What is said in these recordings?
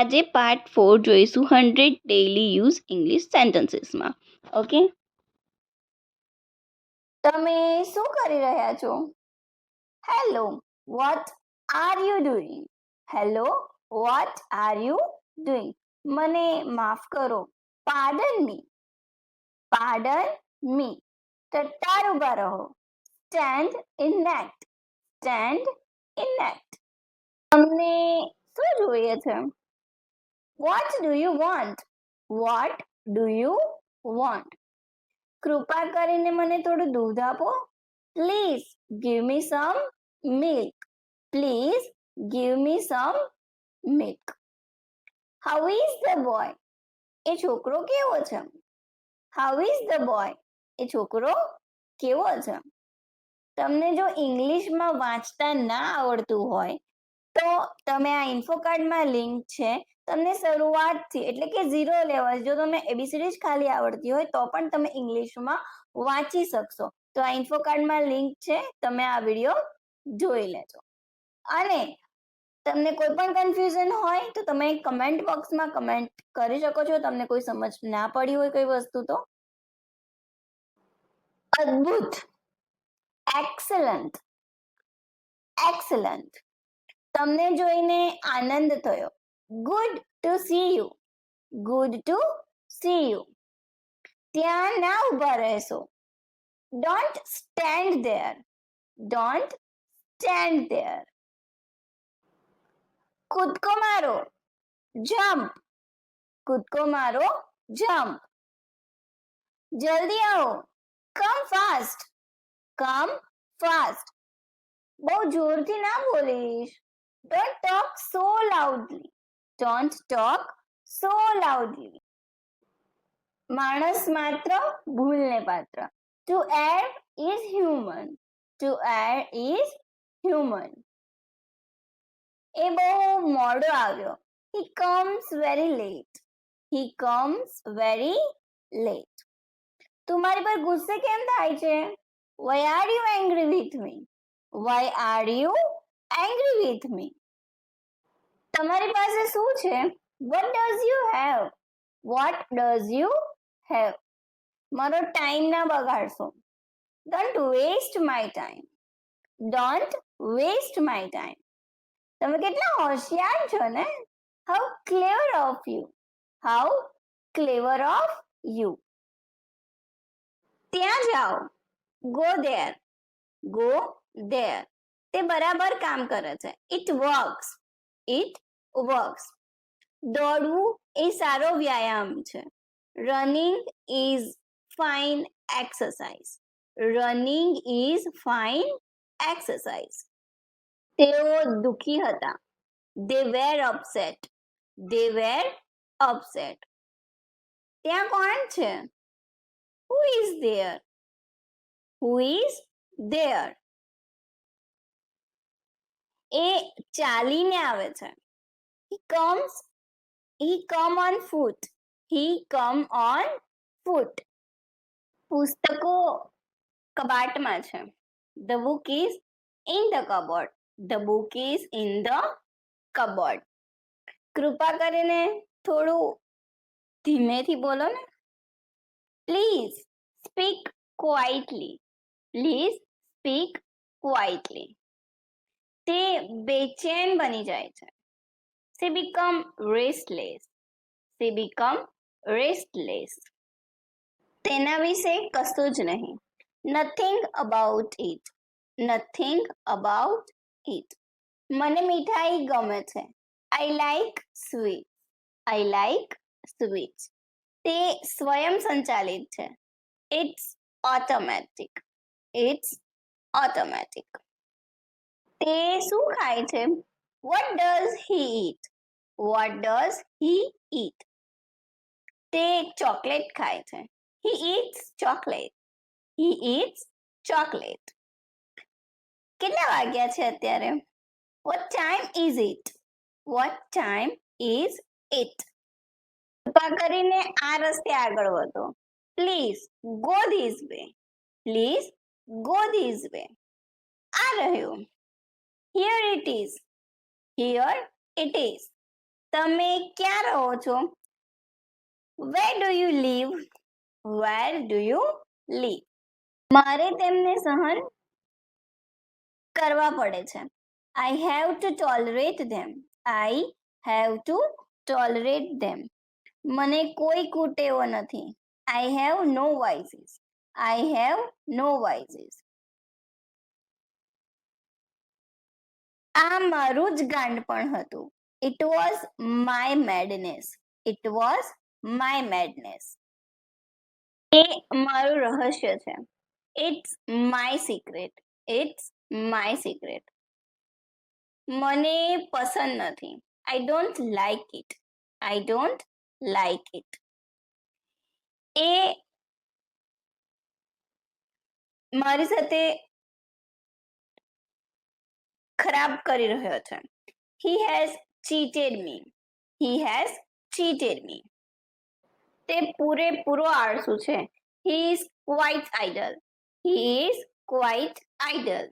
આજે part four જોઈશું hundred daily use English સેન્ટેન્સીસમાં ઓકે તમે શું કરી રહ્યા છો? Hello what are you doing hello what are you doing મને માફ કરો પાર્ડન મી પાર્ડન મી ટટ્ટાર ઊભા રહો. Stand in net stand in net તમને શું જોઈએ છે? What do you want what do you want કૃપા કરીને મને થોડું દૂધ આપો. Please give me some milk please give me some milk how is the boy એ છોકરો કેવો છે? હાઉ ઇઝ ધ બોય એ છોકરો કેવો છે? તમને જો ઇંગ્લિશમાં વાંચતા ના આવડતું હોય તો તમે આ ઇન્ફો કાર્ડમાં લિંક છે. તમને શરૂઆતથી એટલે કે ઝીરો લેવલ જો તમે એબીસીડી જ ખાલી આવડતી હોય તો પણ તમે ઇંગ્લિશમાં વાંચી શકશો. તો આ ઇન્ફો કાર્ડમાં લિંક છે, તમે આ વીડિયો જોઈ લેજો. અને તમને કોઈ પણ કન્ફ્યુઝન હોય તો તમે કમેન્ટ બોક્સમાં કમેન્ટ કરી શકો છો. તમને કોઈ સમજ ના પડી હોય કોઈ વસ્તુ તો. અદ્ભુત. એક્સલન્ટ એક્સલન્ટ તમને જોઈને આનંદ થયો. Good to see you good to see you ત્યાં ના ઊભા રહેશો. Don't stand there don't stand there કૂદકો મારો. જમ્પ કૂદકો મારો. જમ્પ જલ્દી આવો. કમ ફાસ્ટ કમ ફાસ્ટ બહુ જોરથી ના બોલીશ. Don't talk so loudly don't talk so loudly માણસ માત્ર ભૂલને પાત્ર to err is human to err is human એ બહુ મોડો આવ્યો he comes very late he comes very late તું મારી પર ગુસ્સે કેમ થાય છે why are you angry with me why are you angry with me તમારી પાસે શું છે what does you have what does you have મારો ટાઈમ ના બગાડશો don't waste my time don't waste my time તમે કેટલા હોશિયાર છો ને how clever of you how clever of you ત્યાં જાઓ. ગો ધેર ગો ધેર તે બરાબર કામ કરે છે. ઇટ વર્ક્સ ઇટ વર્ક્સ દોડવું એ સારો વ્યાયામ છે. Running is fine exercise running is fine exercise તેઓ દુખી હતા. દે વેર અપસેટ દે વેર અપસેટ ત્યાં કોણ છે? Who is there who is there એ ચાલીને આવે છે. He comes he come on foot he come on foot પુસ્તકો કબાટમાં છે. The book is in the cupboard the book is in the cupboard કૃપા કરીને થોડું ધીમેથી બોલો ને. Please speak quietly please speak quietly તે બેચેન બની જાય છે she become restless she become restless તેના વિશે કશું જ નહીં nothing about it nothing about it મને મીઠાઈ ગમે છે I like sweet I like sweet તે સ્વયં સંચાલિત છે ઇટ્સ ઓટોમેટિક ઇટ્સ ઓટોમેટિક તે શું ખાય છે? What does he eat what does he eat તે ચોકલેટ ખાય છે. He eats chocolate he eats chocolate કેટલા વાગ્યા છે અત્યારે? What time is it what time is it કૃપા કરીને આ રસ્તે આગળ વધો. Please go these way please go these way આ રહ્યું. Here it is here it is તમે ક્યાં રહો છો? Where do you live where do you live મારે તેમને સહન કરવા પડે છે. I have to tolerate them I have to tolerate them મને કોઈ કુટેવો નથી. I have no વાઇસીસ I have no વાઇસીસ આ મારું જ ગાંડ પણ હતું. It was my madness it was my madness એ મારું રહસ્ય છે. It's my secret it's my secret મને પસંદ નથી. I don't like it I don't like it એ મારી સાથે ખરાબ કરી રહ્યો છે he has cheated me he has cheated me તે પૂરેપૂરો આળસુ છે. He is quite idle he is quite idle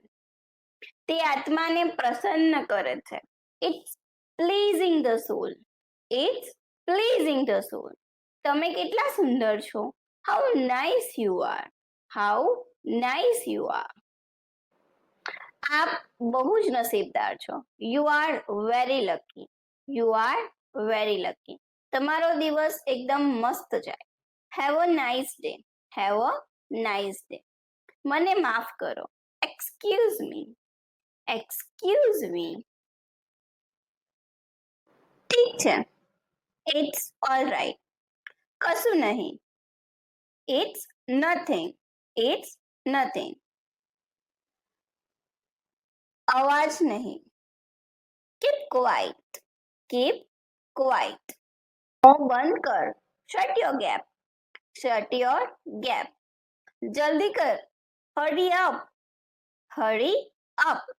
તે આત્માને પ્રસન્ન કરે છે. It's pleasing the soul it's pleasing the soul તમે કેટલા સુંદર છો. How nice you are how nice you are આપ બહુ જ નસીબદાર છો you are very lucky you are very lucky તમારો દિવસ એકદમ મસ્ત જાય. Have a nice day have a nice day મને માફ કરો. એક્સક્યુઝ મી એક્સક્યુઝ મી ઠીક છે. ઇટ્સ ઓલ રાઈટ કશું નહીં. ઇટ્સ નથિંગ ઇટ્સ નથિંગ અવાજ નહીં કીપ ક્વાઇટ કીપ ક્વાઇટ મોં બંધ કર shut your gap shut your gap જલ્દી કર હરી અપ હરી અપ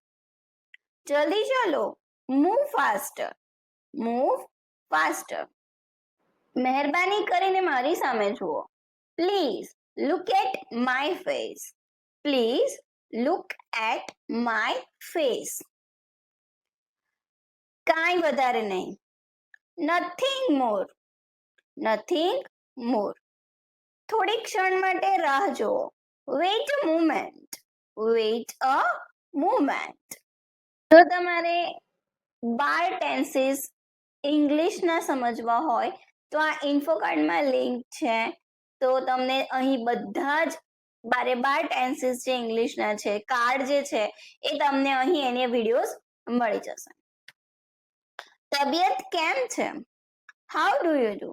જલ્દી ચાલો મૂવ ફાસ્ટર મૂવ ફાસ્ટર મહેરબાની કરીને મારી સામે જુઓ please look at my face please look at my face કાંઈ વધારે નહીં. નથિંગ મોર નથિંગ મોર થોડી ક્ષણ માટે રાહ જુઓ. Wait a moment wait a moment જો તમારે બાર ટેન્સીસ ઇંગ્લિશના સમજવા હોય, તો આ ઇન્ફો કાર્ડમાં લિંક છે. તો તમને અહીં બધા જ બારે બાર ટેન્સીસ જે ઇંગ્લિશના છે કાર્ડ જે છે, એ તમને અહીં એની વિડીયોઝ મળી જશે. તબિયત કેમ છે? How do you do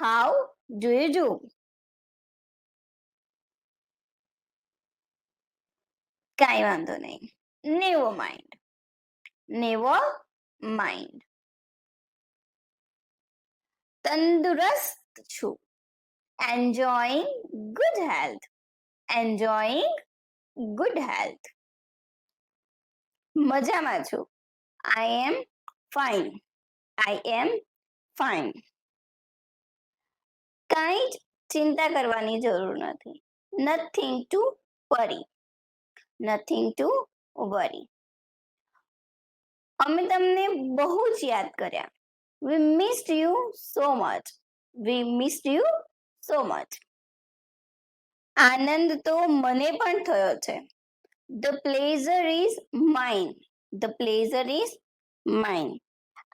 how do you do કાંઈ વાંધો નહીં. નેવો માઇન્ડ નેવો માઇન્ડ તંદુરસ્ત છું. Enjoying good health enjoying good health મજામાં છું. આઈ am fine I am fine કાંઈ જ ચિંતા કરવાની જરૂર નથી. Nothing to worry nothing to worry અમે તમને બહુ જ યાદ કર્યા. We missed you so much we missed you so much આનંદ તો મને પણ થયો છે. The pleasure is mine the pleasure is mine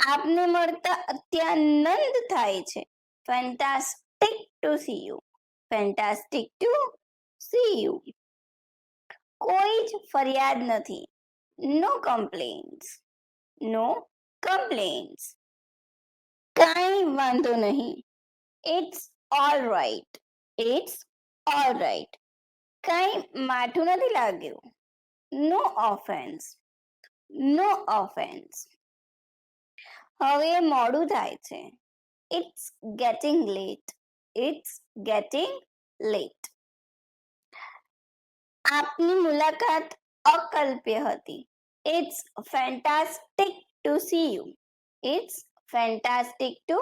આપને મળતા અત્યાનંદ થાય છે. Fantastic to see you fantastic to see you કોઈ જ ફરિયાદ નથી. નો કમ્પ્લેન્ટ્સ નો કમ્પ્લેન્ટ્સ કાંઈ વાંધો નહીં. It's all right it's all right કાંઈ માઠું નથી લાગ્યું. નો ઓફેન્સ નો ઓફેન્સ હવે મોડું થાય છે. It's getting late it's getting late આપની મુલાકાત અકલ્પ્ય હતી. It's fantastic to see you it's fantastic to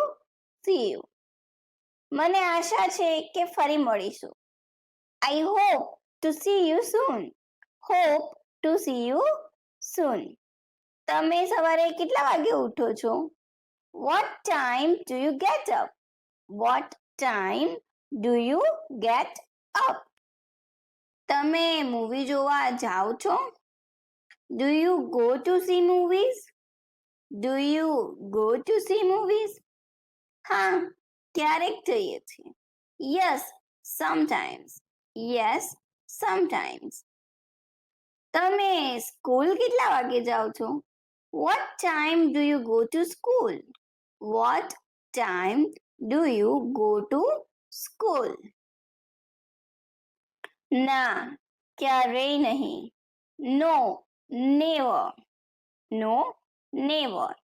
see you મને આશા છે કે ફરી મળીશું. I hope to see you soon hope to see you soon તમે સવારે કેટલા વાગે ઉઠો છો What time do you get up? What time do you get up? તમે મૂવી જોવા જાઓ છો Do you go to see movies? Do you go to see movies? હા ક્યારેક જઈએ છીએ Yes, sometimes. Yes, sometimes. તમે સ્કૂલ કેટલા વાગે જાઓ છો What time do you go to school? What time do you go to school? ના ક્યારેય નહીં નો નેવર નો નેવર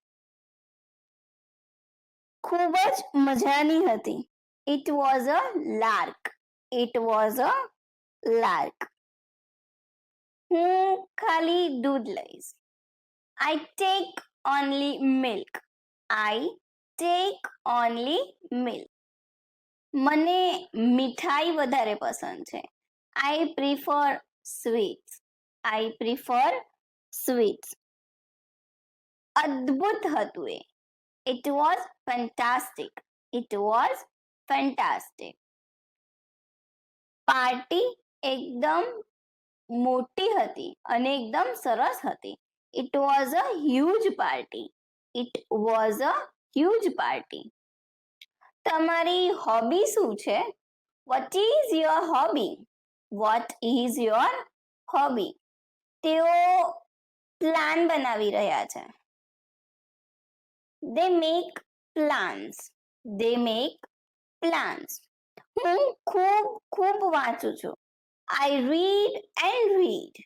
ખૂબ જ મજાની હતી it was a lark it was a lark હું ખાલી દૂધ લઈશ I take only milk I take only milk મને મીઠાઈ વધારે પસંદ છે. I prefer sweets I prefer sweets અદ્ભુત હતું એ. It was fantastic it was fantastic party એકદમ મોટી હતી અને એકદમ સરસ હતી. It was a huge party it was a huge party તમારી હોબી શું છે? What is your hobby what is your hobby તેઓ પ્લાન બનાવી રહ્યા છે. They make plans they make plans હું ખૂબ ખૂબ વાંચું છું. I read and read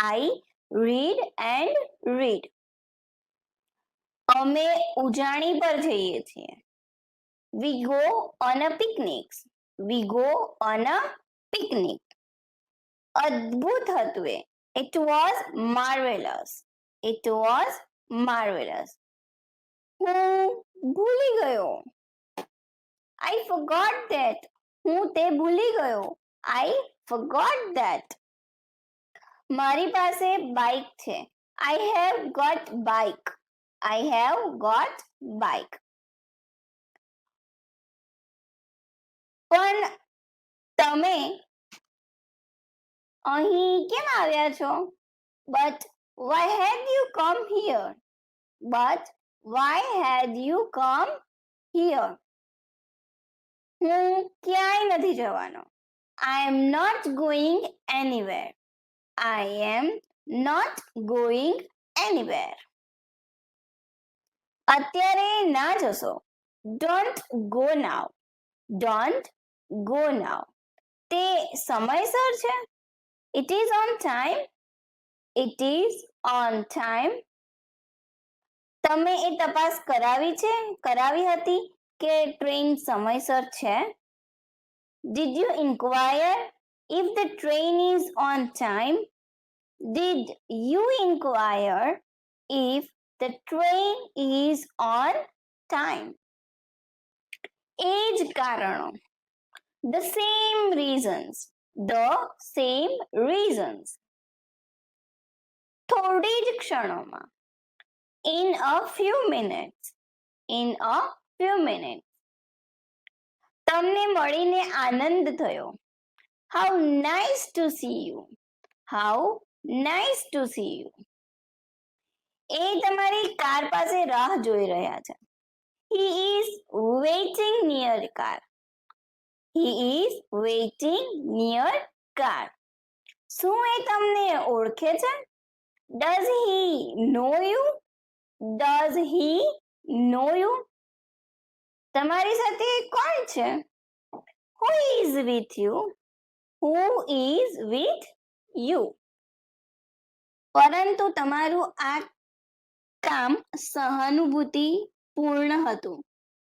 I read and read અમે ઉજાણી પર જઈએ છીએ. We go on a picnic we go on a picnic અદ્ભુત હતું એ. It was marvellous it was marvellous હું ભૂલી ગયો. આઈ ફોગોટ ધેટ હું તે ભૂલી ગયો. આઈ ફોગોટ ધેટ મારી પાસે બાઇક છે. I have got bike I have got bike પણ તમે અહીં કેમ આવ્યા છો? But why had you come here but why had you come here હું ક્યાંય નથી જવાનો. I am not going anywhere I am not going anywhere અત્યારે ના જશો. Don't go now don't go now તે સમયસર છે? It is on time it is on time તમે એ તપાસ કરાવી છે? કરાવી હતી? કે ટ્રેન સમયસર છે did you inquire if the train is on time did you inquire if the train is on time એ જ કારણો the same reasons the same reasons થોડી જ ક્ષણોમાં in a few minutes in a few minutes તમને મળીને આનંદ થયો. How nice to see you how nice to see you એ તમારી કાર પાસે રાહ જોઈ રહ્યા છે. He is waiting near car he is waiting near car શું એ તમને ઓળખે છે? Does he know you does he know you તમારી સાથે કોણ છે? Who is with you who is with you પરંતુ તમારું આ કામ સહાનુભૂતિ પૂર્ણ હતું.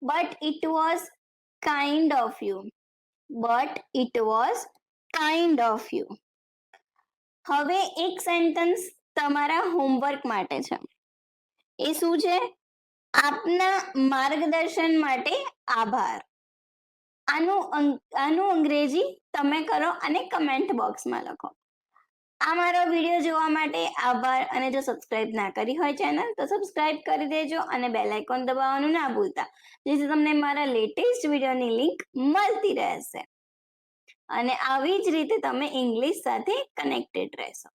But it was kind of you but it was kind of you હવે એક સેન્ટેન્સ તમારા હોમવર્ક માટે છે. એ શું છે? આપના માર્ગદર્શન માટે આભાર. આનું આનું અંગ્રેજી તમે કરો અને કમેન્ટ બોક્સમાં લખો. આ મારો વીડિયો જોવા માટે આભાર અને જો સબસ્ક્રાઇબ ના કરી હોય ચેનલ તો સબસ્ક્રાઇબ કરી દેજો અને બેલ આઇકોન દબાવવાનું ના ભૂલતા. જેથી તમને મારા લેટેસ્ટ વિડીયોની લિંક મળતી રહેશે. અને આવી જ રીતે તમે ઇંગ્લિશ સાથે કનેક્ટેડ રહેશો.